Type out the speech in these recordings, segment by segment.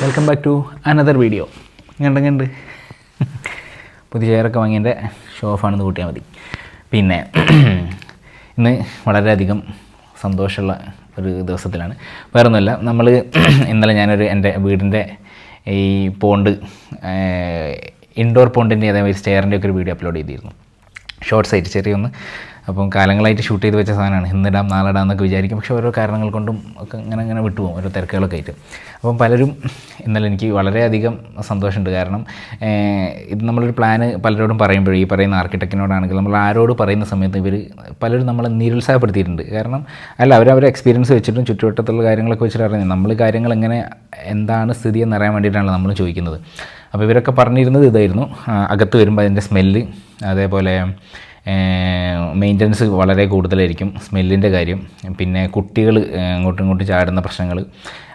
Welcome back to another video കണ്ടെങ്കിൽ പുതിയ ചെയറൊക്കെ വാങ്ങിയതിന്റെ show ഓഫാണെന്ന് കൂട്ടിയാൽ മതി. പിന്നെ ഇന്ന് വളരെയധികം സന്തോഷമുള്ള ഒരു ദിവസത്തിലാണ്. വേറെ ഒന്നുമല്ല നമ്മൾ ഇന്നലെ ഞാനൊരു എന്റെ വീടിന്റെ ഈ പോണ്ട് ഇൻഡോർ പോണ്ടിന്റെ അതേമാതിരി സ്റ്റെയറിന്റെ ഒക്കെ ഒരു വീഡിയോ അപ്ലോഡ് ചെയ്തിരുന്നു. ഷോർട്സ് ആയിട്ട് ചെറിയൊന്ന്. അപ്പം കാലങ്ങളായിട്ട് ഷൂട്ട് ചെയ്ത് വെച്ച സാധനമാണ്. ഇന്നിടാം നാലിടാം എന്നൊക്കെ വിചാരിക്കും. പക്ഷേ ഓരോ കാരണങ്ങൾ കൊണ്ടും ഒക്കെ ഇങ്ങനെ അങ്ങനെ വിട്ടുപോകും ഓരോ തിരക്കുകളൊക്കെ ആയിട്ട്. അപ്പം പലരും ഇന്നലെ എനിക്ക് വളരെയധികം സന്തോഷമുണ്ട്. കാരണം ഇത് നമ്മളൊരു പ്ലാന് പലരോടും പറയുമ്പോഴും ഈ പറയുന്ന ആർക്കിടെക്റ്റിനോടാണെങ്കിൽ നമ്മൾ ആരോട് പറയുന്ന സമയത്ത് ഇവർ പലരും നമ്മളെ നിരുത്സാഹപ്പെടുത്തിയിട്ടുണ്ട്. കാരണം അല്ല അവർ അവരെ എക്സ്പീരിയൻസ് വെച്ചിട്ടും ചുറ്റുവട്ടത്തുള്ള കാര്യങ്ങളൊക്കെ വെച്ചിട്ട് അറിഞ്ഞു നമ്മൾ കാര്യങ്ങൾ എങ്ങനെ എന്താണ് സ്ഥിതി എന്നറിയാൻ വേണ്ടിയിട്ടാണ് നമ്മൾ ചോദിക്കുന്നത്. അപ്പോൾ ഇവരൊക്കെ പറഞ്ഞിരുന്നത് ഇതായിരുന്നു. അകത്ത് വരുമ്പോൾ അതിന്റെ സ്മെല്ല് അതേപോലെ മെയിന്റനൻസ് വളരെ കൂടുതലായിരിക്കും സ്മെല്ലിന്റെ കാര്യം. പിന്നെ കുട്ടികൾ അങ്ങോട്ടും ഇങ്ങോട്ടും ചാടുന്ന പ്രശ്നങ്ങൾ.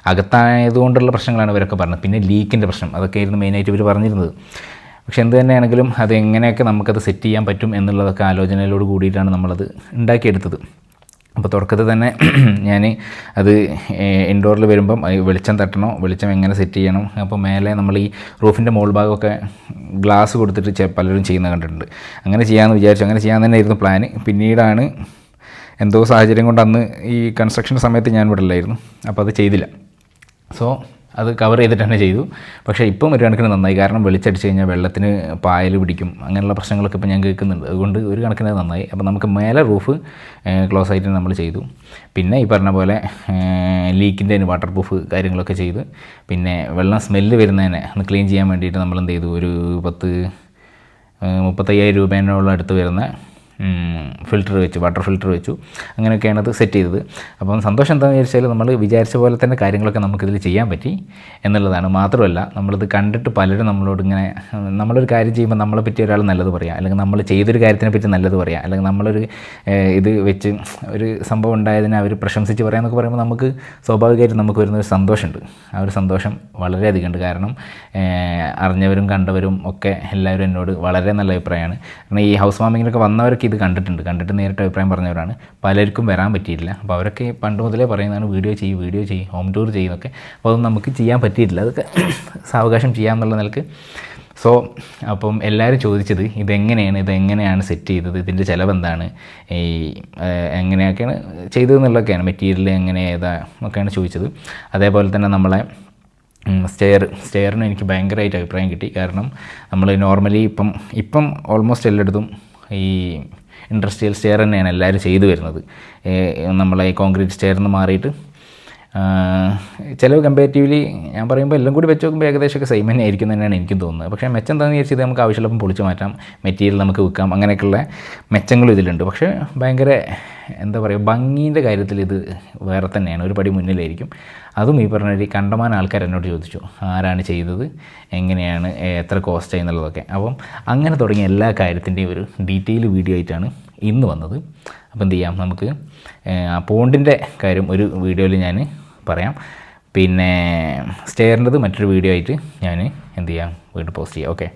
അകത്തായതുകൊണ്ടുള്ള പ്രശ്നങ്ങളാണ് ഇവരൊക്കെ പറഞ്ഞത്. പിന്നെ ലീക്കിന്റെ പ്രശ്നം അതൊക്കെയായിരുന്നു മെയിനായിട്ട് ഇവർ പറഞ്ഞിരുന്നത്. പക്ഷെ എന്ത് തന്നെയാണെങ്കിലും അത് എങ്ങനെയൊക്കെ നമുക്കത് സെറ്റ് ചെയ്യാൻ പറ്റും എന്നുള്ളതൊക്കെ ആലോചനയിലോട് കൂടിയിട്ടാണ് നമ്മളത് ഉണ്ടാക്കിയെടുത്തത്. അപ്പോൾ തുടക്കത്തിൽ തന്നെ ഞാൻ അത് ഇൻഡോറിൽ വരുമ്പം വെളിച്ചം തട്ടണോ വെളിച്ചം എങ്ങനെ സെറ്റ് ചെയ്യണം അപ്പോൾ മേലെ നമ്മൾ ഈ റൂഫിന്റെ മോൾ ഭാഗമൊക്കെ ഗ്ലാസ് കൊടുത്തിട്ട് പലരും ചെയ്യുന്ന കണ്ടിട്ടുണ്ട്. അങ്ങനെ ചെയ്യാമെന്ന് വിചാരിച്ചു. അങ്ങനെ ചെയ്യാൻ തന്നെ ആയിരുന്നു പ്ലാന് പിന്നീടാണ് എന്തോ സാഹചര്യം കൊണ്ട് അന്ന് ഈ കൺസ്ട്രക്ഷൻ സമയത്ത് ഞാൻ ഇവിടെ ഇല്ലായിരുന്നു. അപ്പോൾ അത് ചെയ്തില്ല. സോ അത് കവർ ചെയ്തിട്ട് തന്നെ ചെയ്തു. പക്ഷേ ഇപ്പം ഒരു കണക്കിന് നന്നായി. കാരണം വെളിച്ചടിച്ച് കഴിഞ്ഞാൽ വെള്ളത്തിന് പായൽ പിടിക്കും. അങ്ങനെയുള്ള പ്രശ്നങ്ങളൊക്കെ ഇപ്പോൾ ഞാൻ കേൾക്കുന്നുണ്ട്. അതുകൊണ്ട് ഒരു കണക്കിന് നന്നായി. അപ്പോൾ നമുക്ക് മേലെ റൂഫ് ക്ലോസ് ആയിട്ട് നമ്മൾ ചെയ്തു. പിന്നെ ഈ പറഞ്ഞ പോലെ ലീക്കിന്റെ വാട്ടർ പ്രൂഫ് കാര്യങ്ങളൊക്കെ ചെയ്ത്. പിന്നെ വെള്ളം സ്മെല്ല് വരുന്നതിനെ ഒന്ന് ക്ലീൻ ചെയ്യാൻ വേണ്ടിയിട്ട് നമ്മൾ എന്ത് ചെയ്തു? ഒരു പത്ത് മുപ്പത്തയ്യായിരം രൂപേനോളം അടുത്ത് വരുന്ന ഫിൽറ്റർ വെച്ചു വാട്ടർ ഫിൽറ്റർ വെച്ചു. അങ്ങനെയൊക്കെയാണ് അത് സെറ്റ് ചെയ്തത്. അപ്പം സന്തോഷം എന്താണെന്ന് വിചാരിച്ചാൽ നമ്മൾ വിചാരിച്ച പോലെ തന്നെ കാര്യങ്ങളൊക്കെ നമുക്കിതിൽ ചെയ്യാൻ പറ്റി എന്നുള്ളതാണ്. മാത്രമല്ല നമ്മളിത് കണ്ടിട്ട് പലരും നമ്മളോട് ഇങ്ങനെ നമ്മളൊരു കാര്യം ചെയ്യുമ്പോൾ നമ്മളെ പറ്റി ഒരാൾ നല്ലത് പറയാം. അല്ലെങ്കിൽ നമ്മൾ ചെയ്തൊരു കാര്യത്തിനെ പറ്റി നല്ലത് പറയാം. അല്ലെങ്കിൽ നമ്മളൊരു ഇത് വെച്ച് ഒരു സംഭവം ഉണ്ടായതിനെ അവർ പ്രശംസിച്ച് പറയാമെന്നൊക്കെ പറയുമ്പോൾ നമുക്ക് സ്വാഭാവികമായിട്ട് നമുക്ക് വരുന്ന ഒരു സന്തോഷമുണ്ട്. ആ ഒരു സന്തോഷം വളരെയധികം ഉണ്ട്. കാരണം അറിഞ്ഞവരും കണ്ടവരും ഒക്കെ എല്ലാവരും എന്നോട് വളരെ നല്ല അഭിപ്രായമാണ്. കാരണം ഈ ഹൗസ് വാമിങ്ങിനൊക്കെ വന്നവരൊക്കെ ഇത് കണ്ടിട്ടുണ്ട്. കണ്ടിട്ട് നേരിട്ട് അഭിപ്രായം പറഞ്ഞവരാണ്. പലർക്കും വരാൻ പറ്റിയിട്ടില്ല. അപ്പോൾ അവരൊക്കെ പണ്ട് മുതലേ പറയുന്നതാണ് വീഡിയോ ചെയ്യും വീഡിയോ ചെയ്യും ഹോം ടൂർ ചെയ്യുന്നൊക്കെ അപ്പോൾ അതൊന്നും നമുക്ക് ചെയ്യാൻ പറ്റിയിട്ടില്ല. അതൊക്കെ സാവകാശം ചെയ്യാമെന്നുള്ള നിലയ്ക്ക്. സോ അപ്പം എല്ലാവരും ചോദിച്ചത് ഇതെങ്ങനെയാണ്? ഇതെങ്ങനെയാണ് സെറ്റ് ചെയ്തത്? ഇതിന്റെ ചിലവ് എന്താണ് ഈ എങ്ങനെയൊക്കെയാണ് ചെയ്തതെന്നുള്ളതൊക്കെയാണ്. മെറ്റീരിയൽ എങ്ങനെ ഏതാ ഒക്കെയാണ് ചോദിച്ചത്. അതേപോലെ തന്നെ നമ്മളെ സ്റ്റെയർ സ്റ്റെയറിന് എനിക്ക് ഭയങ്കരമായിട്ട് അഭിപ്രായം കിട്ടി. കാരണം നമ്മൾ നോർമലി ഇപ്പം ഇപ്പം ഓൾമോസ്റ്റ് എല്ലായിടത്തും ഈ ഇൻഡസ്ട്രിയൽ സ്റ്റെയർ തന്നെയാണ് എല്ലാവരും ചെയ്തു വരുന്നത്. നമ്മളെ കോൺക്രീറ്റ് സ്റ്റെയറിൽ നിന്ന് മാറിയിട്ട് ചിലവ് കമ്പാരിറ്റീവ്ലി ഞാൻ പറയുമ്പോൾ എല്ലാം കൂടി വെച്ച് നോക്കുമ്പോൾ ഏകദേശമൊക്കെ സെയിം തന്നെ ആയിരിക്കും തന്നെയാണ് എനിക്കും തോന്നുന്നത്. പക്ഷേ മെച്ചം എന്താണെന്ന് വിചാരിച്ചത് നമുക്ക് ആവശ്യമുള്ളപ്പം പൊളിച്ച് മാറ്റാം. മെറ്റീരിയൽ നമുക്ക് വിൽക്കാം. അങ്ങനെയൊക്കെയുള്ള മെച്ചങ്ങളും ഇതിലുണ്ട്. പക്ഷേ ഭയങ്കര എന്താ പറയുക ഭംഗീന്റെ കാര്യത്തിൽ ഇത് വേറെ തന്നെയാണ്. ഒരു പടി മുന്നിലായിരിക്കും. അതും ഈ പറഞ്ഞ ഒരു കണ്ടമാന ആൾക്കാർ എന്നോട് ചോദിച്ചു ആരാണ് ചെയ്തത്? എങ്ങനെയാണ്? എത്ര കോസ്റ്റ് എന്നുള്ളതൊക്കെ. അപ്പം അങ്ങനെ തുടങ്ങിയ എല്ലാ കാര്യത്തിന്റെയും ഒരു ഡീറ്റെയിൽ വീഡിയോ ആയിട്ടാണ് ഇന്ന് വന്നത്. അപ്പോൾ എന്ത് ചെയ്യാം? നമുക്ക് പോണ്ടിന്റെ കാര്യം ഒരു വീഡിയോയിൽ ഞാൻ പറയാം. പിന്നെ സ്റ്റെയറിന്റെത് മറ്റൊരു വീഡിയോ ആയിട്ട് ഞാൻ എന്ത് ചെയ്യാം? വീണ്ടും പോസ്റ്റ് ചെയ്യാം. ഓക്കെ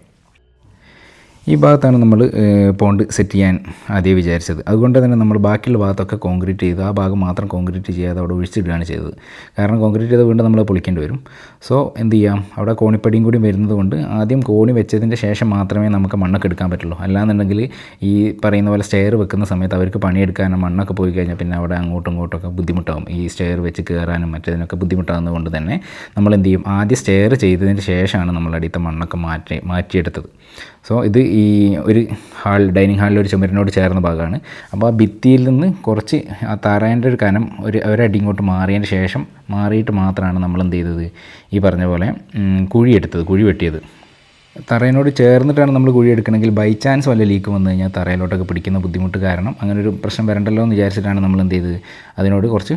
ഈ ഭാഗത്താണ് നമ്മൾ പോണ്ട് സെറ്റ് ചെയ്യാൻ ആദ്യം വിചാരിച്ചത്. അതുകൊണ്ട് തന്നെ നമ്മൾ ബാക്കിയുള്ള ഭാഗത്തൊക്കെ കോൺക്രീറ്റ് ചെയ്ത് ആ ഭാഗം മാത്രം കോൺക്രീറ്റ് ചെയ്യാതെ അവിടെ ഒഴിച്ചിടുകയാണ് ചെയ്തത്. കാരണം കോൺക്രീറ്റ് ചെയ്ത് വീണ്ടും നമ്മൾ പൊളിക്കേണ്ടി വരും. സോ എന്ത് ചെയ്യാം? അവിടെ കോണിപ്പടിയും കൂടി വരുന്നത് കൊണ്ട് ആദ്യം കോണി വെച്ചതിന്റെ ശേഷം മാത്രമേ നമുക്ക് മണ്ണൊക്കെ എടുക്കാൻ പറ്റുള്ളൂ. അല്ലാന്നുണ്ടെങ്കിൽ ഈ പറയുന്ന പോലെ സ്റ്റെയർ വെക്കുന്ന സമയത്ത് അവർക്ക് പണിയെടുക്കാനും മണ്ണൊക്കെ പോയി കഴിഞ്ഞാൽ പിന്നെ അവിടെ അങ്ങോട്ടും ഇങ്ങോട്ടൊക്കെ ബുദ്ധിമുട്ടാകും ഈ സ്റ്റെയർ വെച്ച് കയറാനും മറ്റേതിനൊക്കെ ബുദ്ധിമുട്ടാകുന്നത് കൊണ്ട് തന്നെ നമ്മൾ എന്ത് ചെയ്യും? ആദ്യം സ്റ്റെയർ ചെയ്തതിന് ശേഷമാണ് നമ്മൾ അടിയത്തെ മണ്ണൊക്കെ മാറ്റി മാറ്റിയെടുത്തത്. സോ ഇത് ഈ ഒരു ഹാൾ ഡൈനിങ് ഹാളിൽ ഒരു ചുമരിനോട് ചേർന്ന ഭാഗമാണ്. അപ്പോൾ ആ ഭിത്തിയിൽ നിന്ന് കുറച്ച് ആ താറായന്റെ ഒരു കനം ഒരു ഒരടി ഇങ്ങോട്ട് മാറിയതിന് ശേഷം മാറിയിട്ട് മാത്രമാണ് നമ്മൾ എന്ത് ചെയ്തത്? ഈ പറഞ്ഞ പോലെ കുഴി കുഴിയെടുത്തത് കുഴി വെട്ടിയത്. തറയിനോട് ചേർന്നിട്ടാണ് നമ്മൾ കുഴി എടുക്കണമെങ്കിൽ ബൈ ചാൻസ് വല്ല ലീക്ക് വന്നു കഴിഞ്ഞാൽ തറയിലോട്ടൊക്കെ പിടിക്കുന്ന ബുദ്ധിമുട്ട് കാരണം അങ്ങനെ ഒരു പ്രശ്നം വരണ്ടല്ലോ എന്ന് വിചാരിച്ചിട്ടാണ് നമ്മൾ എന്ത് ചെയ്തത്. അതിനോട് കുറച്ച്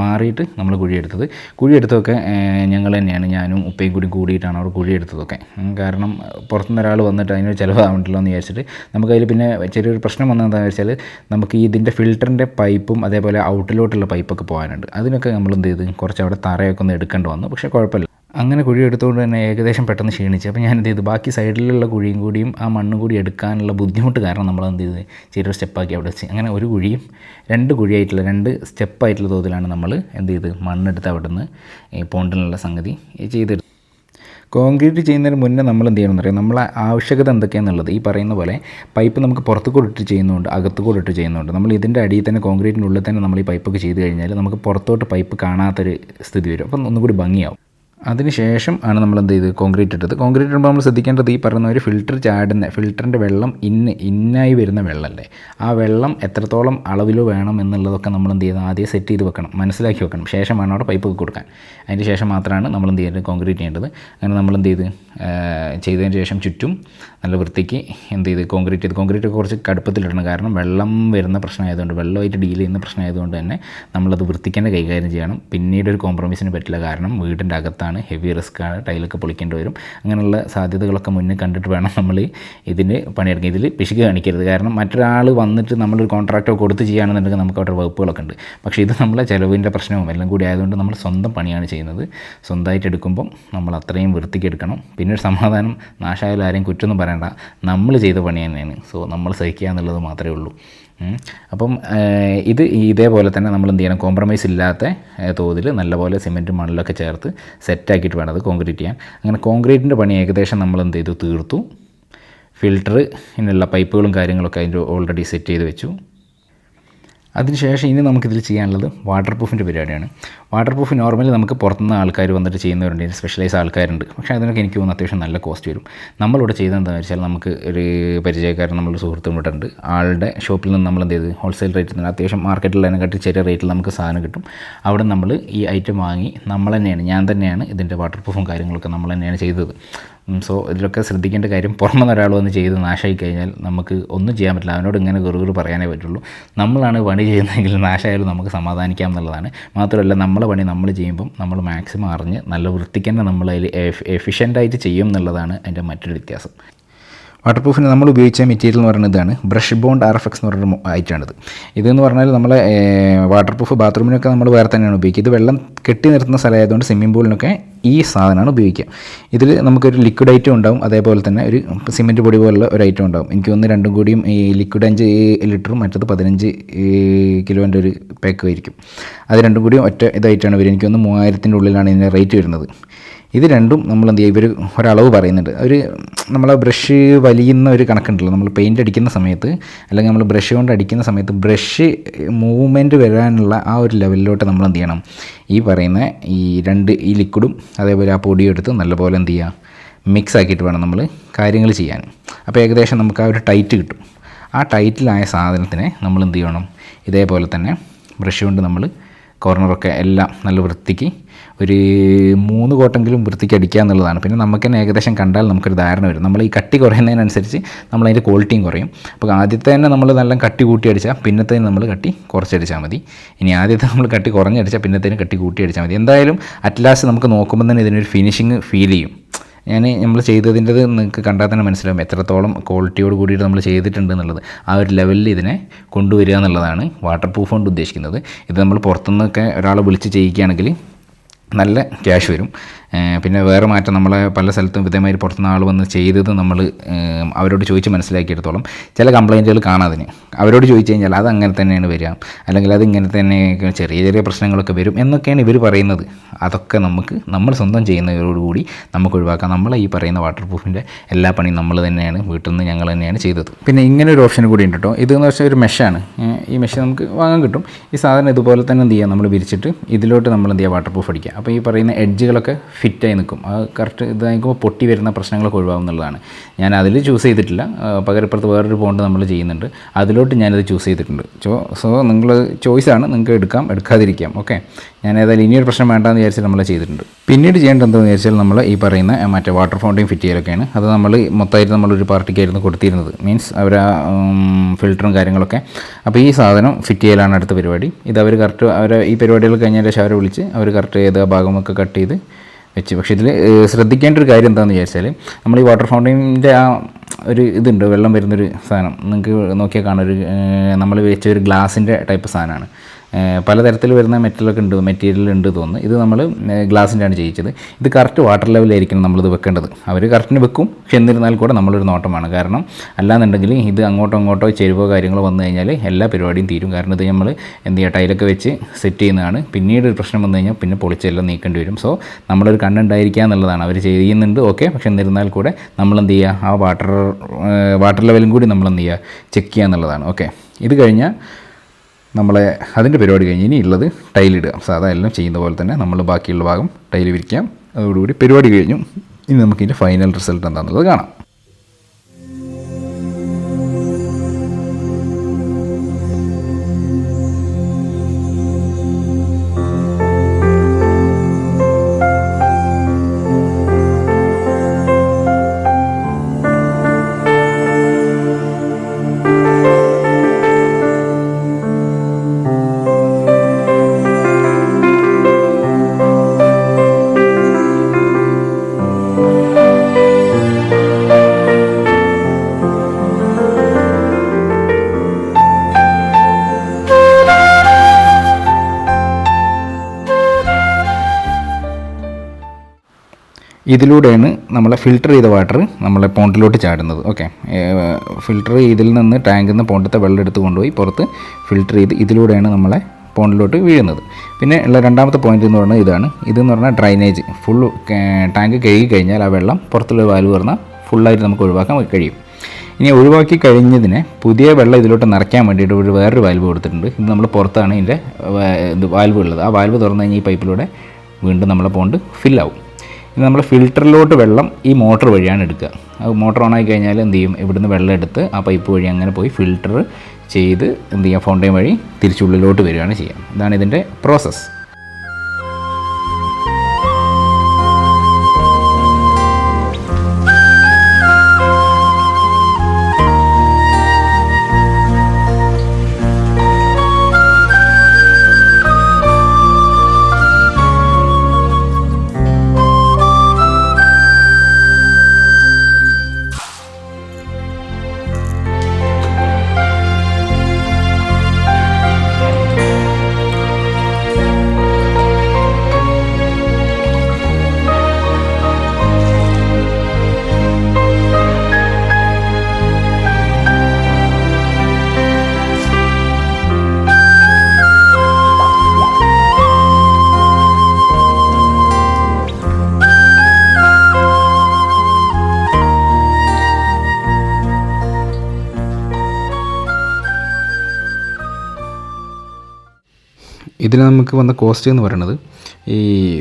മാറിയിട്ട് നമ്മൾ കുഴിയെടുത്തത് കുഴിയെടുത്തതൊക്കെ എടുത്തതൊക്കെ ഞങ്ങൾ തന്നെയാണ്. ഞാനും ഉപ്പയും കൂടി കൂടിയിട്ടാണ് അവിടെ കുഴിയെടുത്തതൊക്കെ കാരണം പുറത്തുനിന്ന് ഒരാൾ വന്നിട്ട് അതിനൊരു ചിലവാകണ്ടല്ലോ എന്ന് വിചാരിച്ചിട്ട് നമുക്കതിൽ പിന്നെ ചെറിയൊരു പ്രശ്നം വന്നതെന്താണെന്ന് വെച്ചാൽ നമുക്ക് ഇതിന്റെ ഫിൽറ്ററിന്റെ പൈപ്പും അതേപോലെ ഔട്ടിലോട്ടുള്ള പൈപ്പൊക്കെ പോകാനുണ്ട്. അതിനൊക്കെ നമ്മൾ എന്ത് ചെയ്ത് കുറച്ച് അവിടെ തറയൊക്കെ ഒന്ന് എടുക്കേണ്ടി വന്നു. പക്ഷേ കുഴപ്പമില്ല. അങ്ങനെ കുഴി എടുത്തുകൊണ്ട് തന്നെ ഏകദേശം പെട്ടെന്ന് ക്ഷീണിച്ചു. അപ്പോൾ ഞാൻ എന്ത് ചെയ്തു? ബാക്കി സൈഡിലുള്ള കുഴിയും കൂടിയും ആ മണ്ണും കൂടി എടുക്കാനുള്ള ബുദ്ധിമുട്ട് കാരണം നമ്മൾ എന്ത് ചെയ്ത്? ചെറിയൊരു സ്റ്റെപ്പാക്കി അവിടെ വെച്ച്. അങ്ങനെ ഒരു കുഴിയും രണ്ട് കുഴിയായിട്ടുള്ള രണ്ട് സ്റ്റെപ്പായിട്ടുള്ള തോതിലാണ് നമ്മൾ എന്ത് ചെയ്ത്? മണ്ണെടുത്ത് അവിടെ നിന്ന് ഈ പോണ്ടിനുള്ള സംഗതി ചെയ്തെടുത്തു. കോൺക്രീറ്റ് ചെയ്യുന്നതിന് മുന്നേ നമ്മൾ എന്ത് ചെയ്യണമെന്ന് അറിയാം? നമ്മളെ ആവശ്യകത എന്തൊക്കെയാണെന്നുള്ളത് ഈ പറയുന്ന പോലെ പൈപ്പ് നമുക്ക് പുറത്ത് കൂടെ ഇട്ട് ചെയ്യുന്നുണ്ട് അകത്ത് കൂടെ ഇട്ട് ചെയ്യുന്നുണ്ട്. നമ്മൾ ഇതിന്റെ അടിയിൽ തന്നെ കോൺക്രീറ്റിന്റെ ഉള്ളിൽ തന്നെ നമ്മൾ ഈ പൈപ്പൊക്കെ ചെയ്ത് കഴിഞ്ഞാൽ നമുക്ക് പുറത്തോട്ട് പൈപ്പ് കാണാത്തൊരു സ്ഥിതി വരും. അപ്പം ഒന്നുകൂടി ഭംഗിയാവും. അതിനുശേഷം ആണ് നമ്മൾ എന്ത് ചെയ്ത്? കോൺക്രീറ്റ് ഇട്ടത്. കോൺക്രീറ്റ് ഇടുമ്പോൾ നമ്മൾ ശ്രദ്ധിക്കേണ്ടത് ഈ പറയുന്ന ഒരു ഫിൽറ്റർ ചാടുന്ന ഫിൽറ്ററിന്റെ വെള്ളം ഇന്ന് ഇന്നായി വരുന്ന വെള്ളമല്ലേ ആ വെള്ളം എത്രത്തോളം അളവിൽ വേണം എന്നുള്ളതൊക്കെ നമ്മൾ എന്ത് ചെയ്ത്? ആദ്യം സെറ്റ് ചെയ്ത് വെക്കണം. മനസ്സിലാക്കി വെക്കണം. ശേഷമാണ് അവിടെ പൈപ്പ് കൊടുക്കാൻ. അതിന് ശേഷം മാത്രമാണ് നമ്മൾ എന്ത് ചെയ്യേണ്ടത്? കോൺക്രീറ്റ് ചെയ്യേണ്ടത്. അങ്ങനെ നമ്മൾ എന്ത് ചെയ്ത്? ചെയ്തതിന് ശേഷം ചുറ്റും നല്ല വൃത്തിക്ക് എന്ത് ചെയ്ത്? കോൺക്രീറ്റ് ചെയ്ത്. കോൺക്രീറ്റ് കുറച്ച് കടുപ്പത്തിലിടണം. കാരണം വെള്ളം വരുന്ന പ്രശ്നമായതുകൊണ്ട് വെള്ളമായിട്ട് ഡീൽ ചെയ്യുന്ന പ്രശ്നമായതുകൊണ്ട് തന്നെ നമ്മളത് വൃത്തിക്കേണ്ട കൈകാര്യം ചെയ്യണം. പിന്നീട് ഒരു കോംപ്രമൈസിന് പറ്റില്ല. കാരണം വീടിന്റെ അകത്താണ് ഹെവി റിസ്ക്കാണ് ടൈലൊക്കെ പൊളിക്കേണ്ടി വരും. അങ്ങനെയുള്ള സാധ്യതകളൊക്കെ മുന്നിൽ കണ്ടിട്ട് വേണം നമ്മൾ ഇതിന് പണിയെടുക്കുക ഇതിൽ പിശുക്ക് കാണിക്കരുത്. കാരണം മറ്റൊരാൾ വന്നിട്ട് നമ്മളൊരു കോൺട്രാക്റ്റോ കൊടുത്ത് ചെയ്യുകയാണെന്നുണ്ടെങ്കിൽ നമുക്ക് അവിടെ വകുപ്പുകളൊക്കെ ഉണ്ട്. പക്ഷേ ഇത് നമ്മളെ ചിലവിന്റെ പ്രശ്നവും എല്ലാം കൂടി ആയതുകൊണ്ട് നമ്മൾ സ്വന്തം പണിയാണ് ചെയ്യുന്നത്. സ്വന്തമായിട്ട് എടുക്കുമ്പം നമ്മൾ അത്രയും വൃത്തിക്ക് എടുക്കണം. പിന്നെ ഒരു സമാധാനം നാശായാലും ആരെയും കുറ്റമൊന്നും പറയണ്ട. നമ്മൾ ചെയ്ത പണി തന്നെയാണ്. സോ നമ്മൾ സഹിക്കുക എന്നുള്ളത് മാത്രമേ ഉള്ളൂ. അപ്പം ഇത് ഇതേപോലെ തന്നെ നമ്മൾ എന്ത് ചെയ്യണം? കോംപ്രമൈസ് ഇല്ലാത്ത തോതിൽ നല്ലപോലെ സിമെന്റും മണലൊക്കെ ചേർത്ത് സെറ്റാക്കിയിട്ട് വേണം അത് കോൺക്രീറ്റ് ചെയ്യാൻ. അങ്ങനെ കോൺക്രീറ്റിന്റെ പണി ഏകദേശം നമ്മൾ എന്ത് ചെയ്തു? തീർത്തു. ഫിൽറ്റർ ഇങ്ങനെയുള്ള പൈപ്പുകളും കാര്യങ്ങളൊക്കെ അതിന്റെ ഓൾറെഡി സെറ്റ് ചെയ്ത് വെച്ചു. അതിനുശേഷം ഇനി നമുക്കിതിൽ ചെയ്യാനുള്ളത് വാട്ടർ പ്രൂഫിന്റെ പരിപാടിയാണ്. വാട്ടർ പ്രൂഫ് നോർമലി നമുക്ക് പുറത്തുനിന്ന് ആൾക്കാർ വന്നിട്ട് ചെയ്യുന്നവരുണ്ട് സ്പെഷ്യലൈസ് ആൾക്കാരുണ്ട്. പക്ഷേ അതിനൊക്കെ എനിക്ക് തോന്നുന്നു അത്യാവശ്യം നല്ല കോസ്റ്റ് വരും. നമ്മളിവിടെ ചെയ്തതെന്താണെന്ന് വെച്ചാൽ നമുക്ക് ഒരു പരിചയക്കാരൻ നമ്മളൊരു സുഹൃത്തും ഇവിടെ ആളുടെ ഷോപ്പിൽ നിന്ന് നമ്മൾ എന്ത് ചെയ്ത്? ഹോൾസെയിൽ റേറ്റിൽ നിന്ന് അത്യാവശ്യം മാർക്കറ്റിൽ കട്ടി ചെറിയ റേറ്റിൽ നമുക്ക് സാധനം കിട്ടും. അവിടെ നമ്മൾ ഈ ഐറ്റം വാങ്ങി നമ്മൾ തന്നെയാണ് ഞാൻ തന്നെയാണ് ഇതിന്റെ വാട്ടർ പ്രൂഫും കാര്യങ്ങളൊക്കെ നമ്മൾ തന്നെയാണ് ചെയ്തത്. സോ ഇതിലൊക്കെ ശ്രദ്ധിക്കേണ്ട കാര്യം പുറമെ ഒരാൾ വന്ന് ചെയ്ത് നാശമായി കഴിഞ്ഞാൽ നമുക്ക് ഒന്നും ചെയ്യാൻ പറ്റില്ല. അവനോട് ഇങ്ങനെ ഗുറുകുറു പറയാനേ പറ്റുള്ളൂ. നമ്മളാണ് പണി ചെയ്യുന്നതെങ്കിൽ നാശമായാലും നമുക്ക് സമാധാനിക്കാം എന്നുള്ളതാണ്. മാത്രമല്ല നമ്മളെ പണി നമ്മൾ ചെയ്യുമ്പം നമ്മൾ മാക്സിമം അറിഞ്ഞ് നല്ല വൃത്തിക്ക് തന്നെ നമ്മൾ അതിൽ എഫിഷ്യന്റായിട്ട് ചെയ്യും എന്നുള്ളതാണ് അതിന്റെ മറ്റൊരു വ്യത്യാസം. വാട്ടർ പ്രൂഫിന് നമ്മൾ ഉപയോഗിച്ച മെറ്റീരിയൽ എന്ന് പറയുന്നത് ഇതാണ്. Brush bond R F X എന്ന് പറയുന്ന ഐറ്റാണിത് ഇതെന്ന് പറഞ്ഞാൽ നമ്മൾ വാട്ടർ പ്രൂഫ് ബാത്റൂമിനൊക്കെ നമ്മൾ വേറെ തന്നെയാണ് ഉപയോഗിക്കുക. ഇത് വെള്ളം കെട്ടി നിർത്തുന്ന സ്ഥലമായതുകൊണ്ട് സ്വിമ്മിംഗ് പൂളിനൊക്കെ ഈ സാധനമാണ് ഉപയോഗിക്കുക. ഇതിൽ നമുക്കൊരു ലിക്വിഡ് ഐറ്റം ഉണ്ടാവും. അതേപോലെ തന്നെ ഒരു സിമെന്റ് പൊടി പോലുള്ള ഒരു ഐറ്റം ഉണ്ടാവും. എനിക്ക് ഒന്ന് രണ്ടും കൂടിയും ഈ ലിക്വിഡ് അഞ്ച് ലിറ്ററും മറ്റത് പതിനഞ്ച് കിലോന്റെ ഒരു പാക്ക് ആയിരിക്കും. അത് രണ്ടും കൂടിയും ഒറ്റ ഇതായിട്ടാണ് വരിക. എനിക്കൊന്ന് മൂവായിരത്തിന്റെ ഉള്ളിലാണ് ഇതിന്റെ റേറ്റ് വരുന്നത്. ഇത് രണ്ടും നമ്മൾ എന്ത് ചെയ്യും? ഇവർ ഒരളവ് പറയുന്നുണ്ട്. ഒരു നമ്മളെ ബ്രഷ് വലിയുന്ന ഒരു കണക്കുണ്ടല്ലോ. നമ്മൾ പെയിന്റ് അടിക്കുന്ന സമയത്ത് അല്ലെങ്കിൽ നമ്മൾ ബ്രഷ് കൊണ്ട് അടിക്കുന്ന സമയത്ത് ബ്രഷ് മൂവ്മെന്റ് വരാനുള്ള ആ ഒരു ലെവലിലോട്ട് നമ്മൾ എന്ത് ചെയ്യണം? ഈ പറയുന്ന ഈ രണ്ട് ഈ ലിക്വിഡും അതേപോലെ ആ പൊടിയും എടുത്ത് നല്ലപോലെ എന്ത് ചെയ്യുക? മിക്സ് ആക്കിയിട്ട് വേണം നമ്മൾ കാര്യങ്ങൾ ചെയ്യാൻ. അപ്പോൾ ഏകദേശം നമുക്ക് ആ ഒരു ടൈറ്റ് കിട്ടും. ആ ടൈറ്റിലായ സാധനത്തിനെ നമ്മൾ എന്ത് ചെയ്യണം? ഇതേപോലെ തന്നെ ബ്രഷ് കൊണ്ട് നമ്മൾ കോർണറൊക്കെ എല്ലാം നല്ല വൃത്തിക്ക് ഒരു മൂന്ന് കോട്ടെങ്കിലും വൃത്തിക്ക് അടിക്കുക എന്നുള്ളതാണ്. പിന്നെ നമുക്ക് തന്നെ ഏകദേശം കണ്ടാൽ നമുക്കൊരു ധാരണ വരും. നമ്മൾ ഈ കട്ടി കുറയുന്നതിനനുസരിച്ച് നമ്മൾ അതിന്റെ ക്വാളിറ്റിയും കുറയും. അപ്പോൾ ആദ്യത്തെ തന്നെ നമ്മൾ നല്ല കട്ടി കൂട്ടി അടിച്ചാൽ പിന്നത്തേന് നമ്മൾ കട്ടി കുറച്ചടിച്ചാൽ മതി. ഇനി ആദ്യത്തെ നമ്മൾ കട്ടി കുറഞ്ഞടിച്ചാൽ പിന്നത്തേന് കട്ടി കൂട്ടി അടിച്ചാൽ മതി. എന്തായാലും അറ്റ്ലാസ്റ്റ് നമുക്ക് നോക്കുമ്പോൾ തന്നെ ഇതിനൊരു ഫിനിഷിങ് ഫീൽ ചെയ്യും. ഞാൻ നമ്മൾ ചെയ്തതിന്റെത് നിങ്ങൾക്ക് കണ്ടാൽ തന്നെ മനസ്സിലാവും എത്രത്തോളം ക്വാളിറ്റിയോട് കൂടിയിട്ട് നമ്മൾ ചെയ്തിട്ടുണ്ട് എന്നുള്ളത്. ആ ഒരു ലെവലിൽ ഇതിനെ കൊണ്ടുവരിക എന്നുള്ളതാണ് വാട്ടർ പ്രൂഫ് കൊണ്ട് ഉദ്ദേശിക്കുന്നത്. ഇത് നമ്മൾ പുറത്തുനിന്നൊക്കെ ഒരാളെ വിളിച്ച് ചെയ്യിക്കുകയാണെങ്കിൽ നല്ല ക്യാഷ് വരും. പിന്നെ വേറെ മാറ്റം നമ്മളെ പല സ്ഥലത്തും ഇതേമാതിരി പുറത്തുനിന്ന് ആൾ വന്ന് ചെയ്തത് നമ്മൾ അവരോട് ചോദിച്ച് മനസ്സിലാക്കിയെടുത്തോളം ചില കംപ്ലയിന്റുകൾ കാണാതിന്. അവരോട് ചോദിച്ചു കഴിഞ്ഞാൽ അത് അങ്ങനെ തന്നെയാണ് വരിക. അല്ലെങ്കിൽ അത് ഇങ്ങനെ തന്നെ ചെറിയ ചെറിയ പ്രശ്നങ്ങളൊക്കെ വരും എന്നൊക്കെയാണ് ഇവർ പറയുന്നത്. അതൊക്കെ നമുക്ക് നമ്മൾ സ്വന്തം ചെയ്യുന്നവരോടുകൂടി നമുക്ക് ഒഴിവാക്കാം. നമ്മൾ ഈ പറയുന്ന വാട്ടർ പ്രൂഫിന്റെ എല്ലാ പണിയും നമ്മൾ തന്നെയാണ് വീട്ടിൽ നിന്ന് ഞങ്ങൾ തന്നെയാണ് ചെയ്തത്. പിന്നെ ഇങ്ങനെ ഒരു ഓപ്ഷൻ കൂടി ഉണ്ട് കേട്ടോ ഇതെന്ന് വെച്ചാൽ ഒരു മെഷാണ് ഈ മെഷ് നമുക്ക് വാങ്ങാൻ കിട്ടും. ഈ സാധനം ഇതുപോലെ തന്നെ എന്ത് ചെയ്യുക നമ്മൾ വിരിച്ചിട്ട് ഇതിലോട്ട് നമ്മൾ എന്ത് ചെയ്യുക വാട്ടർ പ്രൂഫ് അടിക്കുക. അപ്പോൾ ഈ പറയുന്ന എഡ്ജുകളൊക്കെ ഫിറ്റായി നിൽക്കും. ആ കറക്റ്റ് ഇതായിരിക്കുമ്പോൾ പൊട്ടി വരുന്ന പ്രശ്നങ്ങളൊക്കെ ഒഴിവാകും എന്നുള്ളതാണ്. ഞാൻ അതിൽ ചൂസ് ചെയ്തിട്ടില്ല. പകരപ്പുറത്ത് വേറൊരു പോണ്ട് നമ്മൾ ചെയ്യുന്നുണ്ട്. അതിലോട്ട് ഞാനത് ചൂസ് ചെയ്തിട്ടുണ്ട്. ചോ സോ നിങ്ങൾ ചോയ്സാണ് നിങ്ങൾക്ക് എടുക്കാം എടുക്കാതിരിക്കാം. ഓക്കെ? ഞാൻ ഏതായാലും ഇനിയൊരു പ്രശ്നം വേണ്ടാന്ന് വിചാരിച്ച് നമ്മൾ ചെയ്തിട്ടുണ്ട്. പിന്നീട് ചെയ്യേണ്ടത് എന്താണെന്ന് വിചാരിച്ചാൽ നമ്മൾ ഈ പറയുന്ന ആ, മറ്റേ വാട്ടർ ഫൗണ്ടൈൻ ഫിറ്റ് ചെയ്യലൊക്കെയാണ്. അത് നമ്മൾ മൊത്തമായിട്ട് നമ്മളൊരു പാർട്ടിക്കായിരുന്നു കൊടുത്തിരുന്നത്. മീൻസ് അവർ ഫിൽറ്ററും കാര്യങ്ങളൊക്കെ. അപ്പോൾ ഈ സാധനം ഫിറ്റ് ചെയ്യലാണ് അടുത്ത പരിപാടി. ഇത് അവർ കറക്റ്റ് അവർ ഈ പരിപാടികൾ കഴിഞ്ഞാൽ ശേഷം അവരെ വിളിച്ച് അവർ കറക്റ്റ് ഏത് ഭാഗമൊക്കെ കട്ട് ചെയ്ത് വെച്ച്. പക്ഷേ ഇതിൽ ശ്രദ്ധിക്കേണ്ട ഒരു കാര്യം എന്താണെന്ന് വിചാരിച്ചാൽ നമ്മൾ ഈ വാട്ടർ ഫൗണ്ടൈനിന്റെ ആ ഒരു ഇതുണ്ട് വെള്ളം വരുന്നൊരു സാധനം. നിങ്ങൾക്ക് നോക്കിയാൽ കാണാം ഒരു നമ്മൾ വെച്ച ഒരു ഗ്ലാസിന്റെ ടൈപ്പ് സാധനമാണ് പലതരത്തിൽ വരുന്ന മെറ്റലൊക്കെ ഉണ്ട് മെറ്റീരിയൽ ഉണ്ട് തോന്നുന്നു. ഇത് നമ്മൾ ഗ്ലാസിന്റെ ആണ് ചെയ്യിച്ചത്. ഇത് കറക്റ്റ് വാട്ടർ ലെവലായിരിക്കണം നമ്മളിത് വെക്കേണ്ടത്. അവർ കറക്റ്റിന് വെക്കും. പക്ഷെ എന്നിരുന്നാൽ കൂടെ നമ്മളൊരു നോട്ടമാണ്. കാരണം അല്ലാന്നുണ്ടെങ്കിൽ ഇത് അങ്ങോട്ടോ അങ്ങോട്ടോ ചെരുവോ കാര്യങ്ങളോ വന്നു കഴിഞ്ഞാൽ എല്ലാ പരിപാടിയും തീരും. കാരണം ഇത് നമ്മൾ എന്ത് ചെയ്യുക ടൈലൊക്കെ വെച്ച് സെറ്റ് ചെയ്യുന്നതാണ്. പിന്നീട് ഒരു പ്രശ്നം വന്നു കഴിഞ്ഞാൽ പിന്നെ പൊളിച്ചെല്ലാം നീക്കേണ്ടി വരും. സോ നമ്മളൊരു കണ്ണുണ്ടായിരിക്കുക എന്നുള്ളതാണ്. അവർ ചെയ്യുന്നുണ്ട് ഓക്കെ. പക്ഷെ എന്നിരുന്നാൽ കൂടെ നമ്മൾ എന്ത് ചെയ്യുക ആ വാട്ടർ വാട്ടർ ലെവലും കൂടി നമ്മൾ എന്ത് ചെയ്യുക ചെക്ക് ചെയ്യുക എന്നുള്ളതാണ്. ഓക്കെ. ഇത് കഴിഞ്ഞാൽ നമ്മളെ അതിന്റെ പരിപാടി കഴിഞ്ഞ് ഇനി ഉള്ളത് ടൈലിടുക സാധാ എല്ലാം ചെയ്യുന്ന പോലെ തന്നെ നമ്മൾ ബാക്കിയുള്ള ഭാഗം ടൈൽ വിരിക്കാം. അതോടുകൂടി പരിപാടി കഴിഞ്ഞു. ഇനി നമുക്കിതിന്റെ ഫൈനൽ റിസൾട്ട് എന്താണെന്നുള്ളത് കാണാം. ഇതിലൂടെയാണ് നമ്മളെ ഫിൽട്ടർ ചെയ്ത വാട്ടർ നമ്മളെ പോണ്ടിലോട്ട് ചാടുന്നത്. ഓക്കെ ഫിൽട്ടർ ഇതിൽ നിന്ന് ടാങ്കിൽ നിന്ന് പോണ്ടത്തെ വെള്ളം എടുത്ത് കൊണ്ടുപോയി പുറത്ത് ഫിൽട്ടർ ചെയ്ത് ഇതിലൂടെയാണ് നമ്മളെ പോണ്ടിലോട്ട് വീഴുന്നത്. പിന്നെ ഉള്ള രണ്ടാമത്തെ പോയിന്റ് എന്ന് പറഞ്ഞാൽ ഇതാണ്. ഇതെന്ന് പറഞ്ഞാൽ ഡ്രൈനേജ് ഫുൾ ടാങ്ക് കഴുകി കഴിഞ്ഞാൽ ആ വെള്ളം പുറത്തുള്ള വാൽവ് പറഞ്ഞാൽ ഫുള്ളായിട്ട് നമുക്ക് ഒഴിവാക്കാൻ കഴിയും. ഇനി ഒഴിവാക്കി കഴിഞ്ഞതിനെ പുതിയ വെള്ളം ഇതിലോട്ട് നിറയ്ക്കാൻ വേണ്ടിയിട്ട് ഒരു വേറൊരു വാൽവ് കൊടുത്തിട്ടുണ്ട്. ഇത് നമ്മൾ പുറത്താണ് ഇതിന്റെ ഇത് വാൽവ് ഉള്ളത്. ആ വാൽവ് തുറന്നു കഴിഞ്ഞാൽ ഈ പൈപ്പിലൂടെ വീണ്ടും നമ്മളെ പോണ്ട് ഫില്ലാവും ഇത് നമ്മൾ ഫിൽറ്ററിലോട്ട് വെള്ളം ഈ മോട്ടർ വഴിയാണ് എടുക്കുക. അത് മോട്ടർ ഓൺ ആയി കഴിഞ്ഞാൽ എന്ത് ചെയ്യും? ഇവിടുന്ന് വെള്ളം എടുത്ത് ആ പൈപ്പ് വഴി അങ്ങനെ പോയി ഫിൽറ്റർ ചെയ്ത് എന്ത് ചെയ്യുക ഫൗണ്ടൈൻ വഴി തിരിച്ചുള്ളിലോട്ട് വരികയാണ് ചെയ്യുക. ഇതാണ് ഇതിന്റെ പ്രോസസ്സ് ഇതിന് നമുക്ക് വന്ന കോസ്റ്റ് എന്ന് പറയുന്നത് ഈ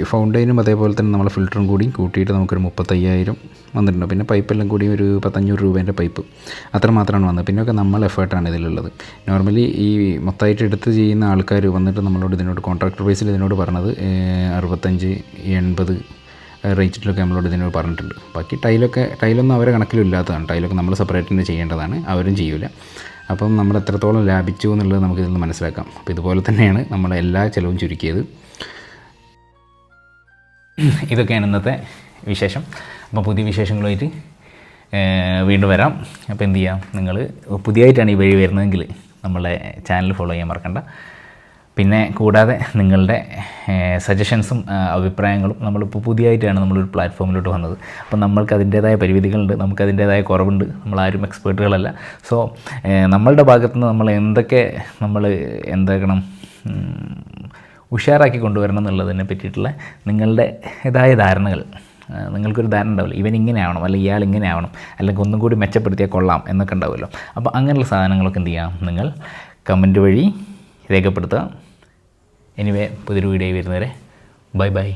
ഫൗണ്ടൈനും അതേപോലെ തന്നെ നമ്മൾ ഫിൽറ്ററും കൂടി കൂട്ടിയിട്ട് നമുക്കൊരു മുപ്പത്തയ്യായിരം വന്നിട്ടുണ്ട്. പിന്നെ പൈപ്പെല്ലാം കൂടി ഒരു പത്തഞ്ഞൂറ് രൂപേന്റെ പൈപ്പ് അത്ര മാത്രമാണ് വന്നത്. പിന്നെയൊക്കെ നമ്മൾ എഫേർട്ടാണ് ഇതിലുള്ളത്. നോർമലി ഈ മൊത്തമായിട്ട് എടുത്ത് ചെയ്യുന്ന ആൾക്കാർ വന്നിട്ട് നമ്മളോട് ഇതിനോട് കോൺട്രാക്ടർ ബേസിൽ ഇതിനോട് പറഞ്ഞത് അറുപത്തഞ്ച് എൺപത് റേറ്റിലൊക്കെ നമ്മളോട് ഇതിനോട് പറഞ്ഞിട്ടുണ്ട്. ബാക്കി ടൈലൊക്കെ ടൈലൊന്നും അവരെ കണക്കിലില്ലാത്തതാണ്. ടൈലൊക്കെ നമ്മൾ സെപ്പറേറ്റ് തന്നെ ചെയ്യേണ്ടതാണ്. അവരും ചെയ്യൂല. അപ്പം നമ്മൾ എത്രത്തോളം ലാഭിച്ചു എന്നുള്ളത് നമുക്ക് ഇതിൽ നിന്ന് മനസ്സിലാക്കാം. അപ്പോൾ ഇതുപോലെ തന്നെയാണ് നമ്മൾ എല്ലാ ചിലവും ചുരുക്കിയത്. ഇതൊക്കെയാണ് ഇന്നത്തെ വിശേഷം. അപ്പോൾ പുതിയ വിശേഷങ്ങളുമായിട്ട് വീണ്ടും വരാം. അപ്പോൾ എന്ത് ചെയ്യാം? നിങ്ങൾ പുതിയതായിട്ടാണ് ഈ വഴി വരുന്നതെങ്കിൽ നമ്മളെ ചാനൽ ഫോളോ ചെയ്യാൻ മറക്കണ്ട. പിന്നെ കൂടാതെ നിങ്ങളുടെ സജഷൻസും അഭിപ്രായങ്ങളും നമ്മളിപ്പോൾ പുതിയതായിട്ടാണ് നമ്മളൊരു പ്ലാറ്റ്ഫോമിലോട്ട് വന്നത്. അപ്പോൾ നമ്മൾക്ക് അതിന്റേതായ പരിമിതികളുണ്ട് നമുക്ക് അതിന്റേതായ കുറവുണ്ട് നമ്മളാരും എക്സ്പേർട്ടുകളല്ല സോ നമ്മളുടെ ഭാഗത്തുനിന്ന് നമ്മൾ എന്തൊക്കെ നമ്മൾ എന്താക്കണം ഉഷാറാക്കി കൊണ്ടുവരണം എന്നുള്ളതിനെ പറ്റിയിട്ടുള്ള നിങ്ങളുടെ ഇതായ ധാരണകൾ നിങ്ങൾക്കൊരു ധാരണ ഉണ്ടാവില്ല. ഇവൻ ഇങ്ങനെ ആവണം അല്ലെങ്കിൽ ഇയാൾ ഇങ്ങനെ ആവണം അല്ലെങ്കിൽ ഒന്നും കൂടി മെച്ചപ്പെടുത്തിയാൽ കൊള്ളാം എന്നൊക്കെ ഉണ്ടാവുമല്ലോ. അപ്പോൾ അങ്ങനെയുള്ള സാധനങ്ങളൊക്കെ എന്ത് ചെയ്യാം നിങ്ങൾ കമന്റ് വഴി രേഖപ്പെടുത്തുക. എനിവേ പുതിയൊരു വീഡിയോ വരുന്നവരെ ബൈ ബൈ